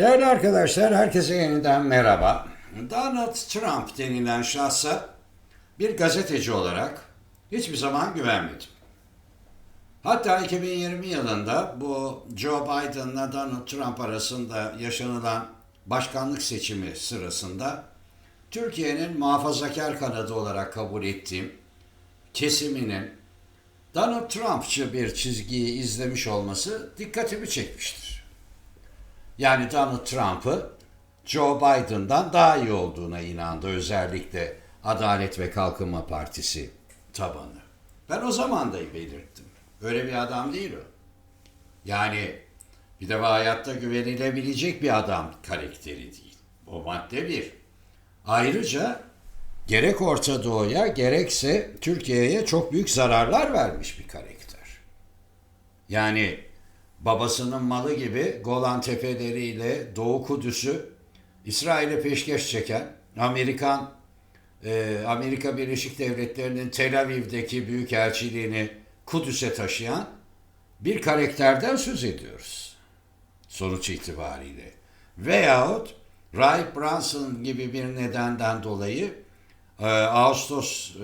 Değerli arkadaşlar, herkese yeniden merhaba. Donald Trump denilen şahsa bir gazeteci olarak hiçbir zaman güvenmedim. Hatta 2020 yılında bu Joe Biden'la Donald Trump arasında yaşanılan başkanlık seçimi sırasında Türkiye'nin muhafazakar kanadı olarak kabul ettiğim kesiminin Donald Trumpçı bir çizgiyi izlemiş olması dikkatimi çekmiştir. Yani Donald Trump'ı Joe Biden'dan daha iyi olduğuna inandı özellikle Adalet ve Kalkınma Partisi tabanı. Ben o zaman da belirttim. Öyle bir adam değil o. Yani bir de hayatta güvenilebilecek bir adam karakteri değil. O madde bir. Ayrıca gerek Orta Doğu'ya gerekse Türkiye'ye çok büyük zararlar vermiş bir karakter. Yani babasının malı gibi Golan Tepeleri'yle Doğu Kudüs'ü İsrail'e peşkeş çeken Amerikan e, Amerika Birleşik Devletleri'nin Tel Aviv'deki büyükelçiliğini Kudüs'e taşıyan bir karakterden söz ediyoruz. Sonuç itibariyle. Veyahut Ray Brunson gibi bir nedenden dolayı e, Ağustos e,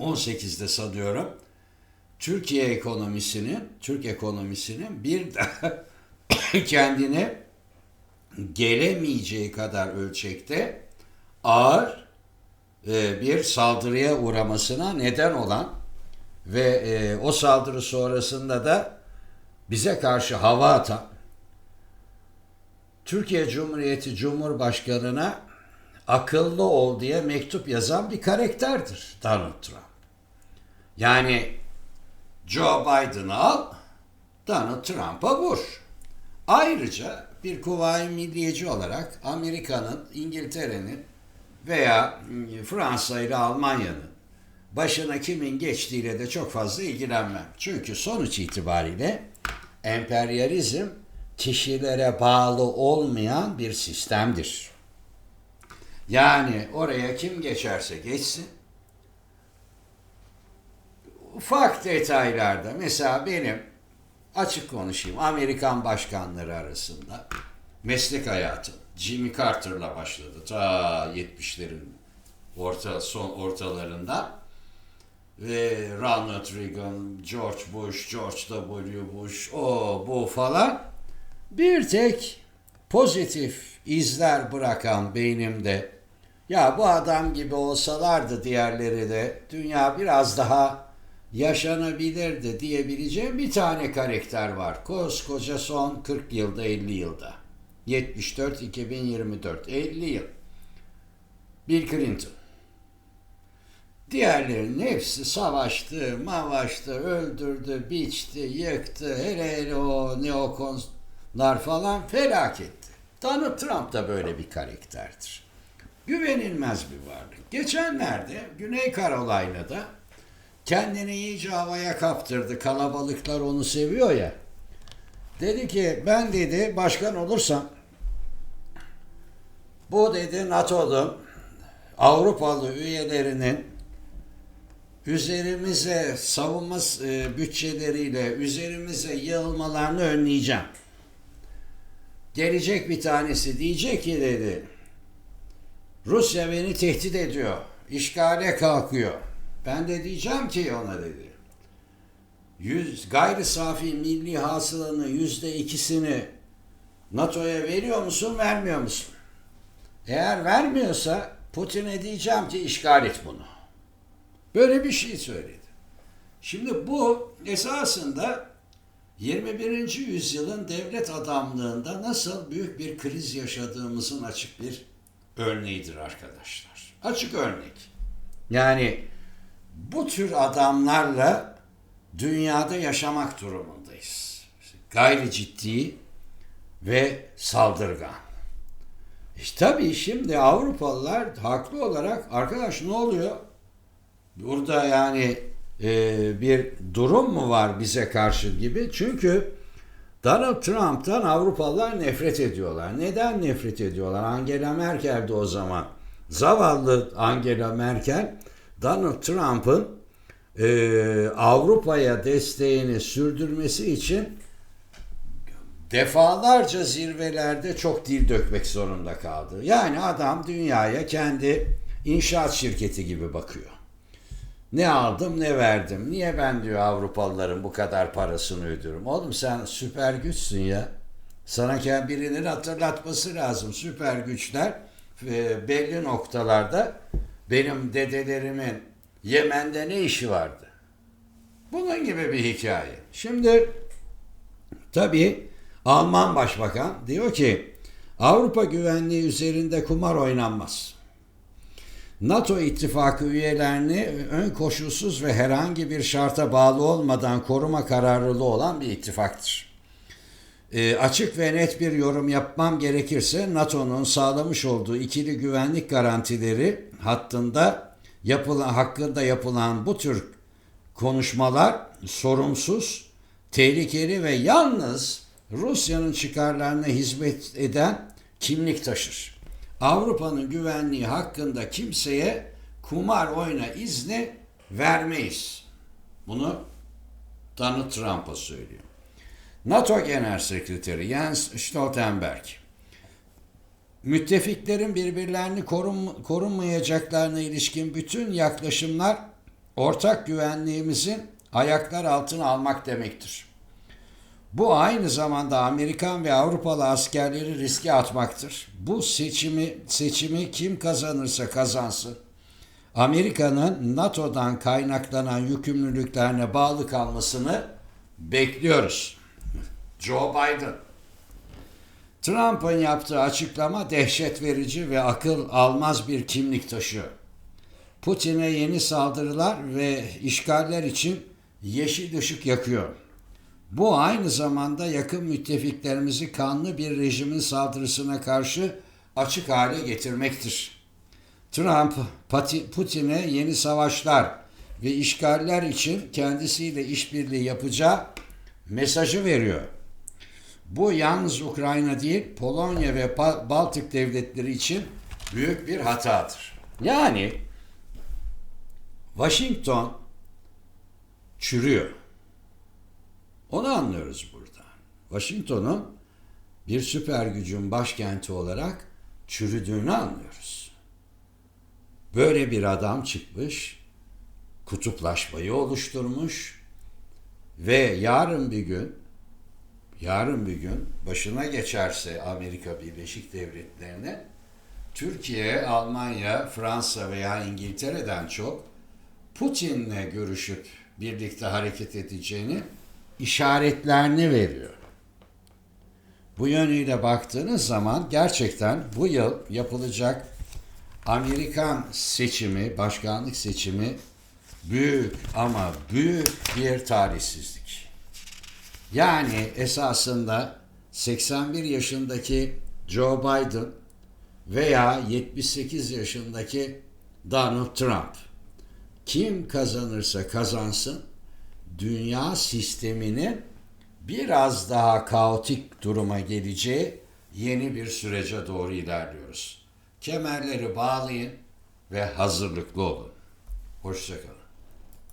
2018'de sanıyorum Türkiye ekonomisinin, Türk ekonomisinin bir daha kendine gelemeyeceği kadar ölçekte ağır e, bir saldırıya uğramasına neden olan ve e, o saldırı sonrasında da bize karşı hava atan Türkiye Cumhuriyeti Cumhurbaşkanı'na akıllı ol diye mektup yazan bir karakterdir Donald Trump. Yani Joe Biden'ı al, Donald Trump'a vur. Ayrıca bir kuvayi milliyeci olarak Amerika'nın, İngiltere'nin veya Fransa ile Almanya'nın başına kimin geçtiğiyle de çok fazla ilgilenmem. Çünkü sonuç itibariyle emperyalizm kişilere bağlı olmayan bir sistemdir. Yani oraya kim geçerse geçsin, ufak detaylarda mesela benim açık konuşayım Amerikan başkanları arasında meslek hayatım. Jimmy Carter'la başladı ta 70'lerin orta son ortalarında. Ve Ronald Reagan, George Bush, George W. Bush, o bu falan. Bir tek pozitif izler bırakan beynimde ya bu adam gibi olsalardı diğerleri de dünya biraz daha yaşanabilirdi diyebileceğim bir tane karakter var. Koskoca son 40 yılda 50 yılda. 74 2024 50 yıl. Bill Clinton. Diğerlerinin hepsi savaştı, mavaştı, öldürdü, biçti, yıktı. Hele hele o neokonlar falan felaketti. Donald Trump da böyle bir karakterdir. Güvenilmez bir varlık. Geçenlerde Güney Carolina'da kendini iyice havaya kaptırdı. Kalabalıklar onu seviyor ya. Dedi ki ben dedi başkan olursam bu dedi NATO'nun Avrupalı üyelerinin üzerimize savunma e, bütçeleriyle üzerimize yığılmalarını önleyeceğim. Gelecek bir tanesi diyecek ki dedi Rusya beni tehdit ediyor. işgale kalkıyor. Ben de diyeceğim ki ona dedi. Yüz, gayri safi milli hasılanın yüzde ikisini NATO'ya veriyor musun, vermiyor musun? Eğer vermiyorsa Putin'e diyeceğim ki işgal et bunu. Böyle bir şey söyledi. Şimdi bu esasında 21. yüzyılın devlet adamlığında nasıl büyük bir kriz yaşadığımızın açık bir örneğidir arkadaşlar. Açık örnek. Yani bu tür adamlarla dünyada yaşamak durumundayız. Gayri ciddi ve saldırgan. İşte tabii şimdi Avrupalılar haklı olarak arkadaş ne oluyor? Burada yani e, bir durum mu var bize karşı gibi? Çünkü Donald Trump'tan Avrupalılar nefret ediyorlar. Neden nefret ediyorlar? Angela Merkel de o zaman. Zavallı Angela Merkel Donald Trump'ın e, Avrupa'ya desteğini sürdürmesi için defalarca zirvelerde çok dil dökmek zorunda kaldı. Yani adam dünyaya kendi inşaat şirketi gibi bakıyor. Ne aldım ne verdim. Niye ben diyor Avrupalıların bu kadar parasını ödüyorum. Oğlum sen süper güçsün ya. Sana birinin hatırlatması lazım. Süper güçler e, belli noktalarda benim dedelerimin Yemen'de ne işi vardı? Bunun gibi bir hikaye. Şimdi tabii Alman Başbakan diyor ki Avrupa güvenliği üzerinde kumar oynanmaz. NATO ittifakı üyelerini ön koşulsuz ve herhangi bir şarta bağlı olmadan koruma kararlılığı olan bir ittifaktır. E, açık ve net bir yorum yapmam gerekirse NATO'nun sağlamış olduğu ikili güvenlik garantileri hattında yapılan hakkında yapılan bu tür konuşmalar sorumsuz, tehlikeli ve yalnız Rusya'nın çıkarlarına hizmet eden kimlik taşır. Avrupa'nın güvenliği hakkında kimseye kumar oyna izni vermeyiz. Bunu Donald Trump'a söylüyor. NATO Genel Sekreteri Jens Stoltenberg, müttefiklerin birbirlerini korun, korunmayacaklarına ilişkin bütün yaklaşımlar ortak güvenliğimizin ayaklar altına almak demektir. Bu aynı zamanda Amerikan ve Avrupalı askerleri riske atmaktır. Bu seçimi seçimi kim kazanırsa kazansın Amerika'nın NATO'dan kaynaklanan yükümlülüklerine bağlı kalmasını bekliyoruz. Joe Biden. Trump'ın yaptığı açıklama dehşet verici ve akıl almaz bir kimlik taşıyor. Putin'e yeni saldırılar ve işgaller için yeşil ışık yakıyor. Bu aynı zamanda yakın müttefiklerimizi kanlı bir rejimin saldırısına karşı açık hale getirmektir. Trump, Putin'e yeni savaşlar ve işgaller için kendisiyle işbirliği yapacağı mesajı veriyor. Bu yalnız Ukrayna değil, Polonya ve Baltık devletleri için büyük bir hatadır. Yani Washington çürüyor. Onu anlıyoruz burada. Washington'un bir süper gücün başkenti olarak çürüdüğünü anlıyoruz. Böyle bir adam çıkmış, kutuplaşmayı oluşturmuş ve yarın bir gün yarın bir gün başına geçerse Amerika Birleşik Devletleri'ne Türkiye, Almanya, Fransa veya İngiltere'den çok Putin'le görüşüp birlikte hareket edeceğini işaretlerini veriyor. Bu yönüyle baktığınız zaman gerçekten bu yıl yapılacak Amerikan seçimi, başkanlık seçimi büyük ama büyük bir talihsizlik. Yani esasında 81 yaşındaki Joe Biden veya 78 yaşındaki Donald Trump kim kazanırsa kazansın dünya sisteminin biraz daha kaotik duruma geleceği yeni bir sürece doğru ilerliyoruz. Kemerleri bağlayın ve hazırlıklı olun. Hoşçakalın.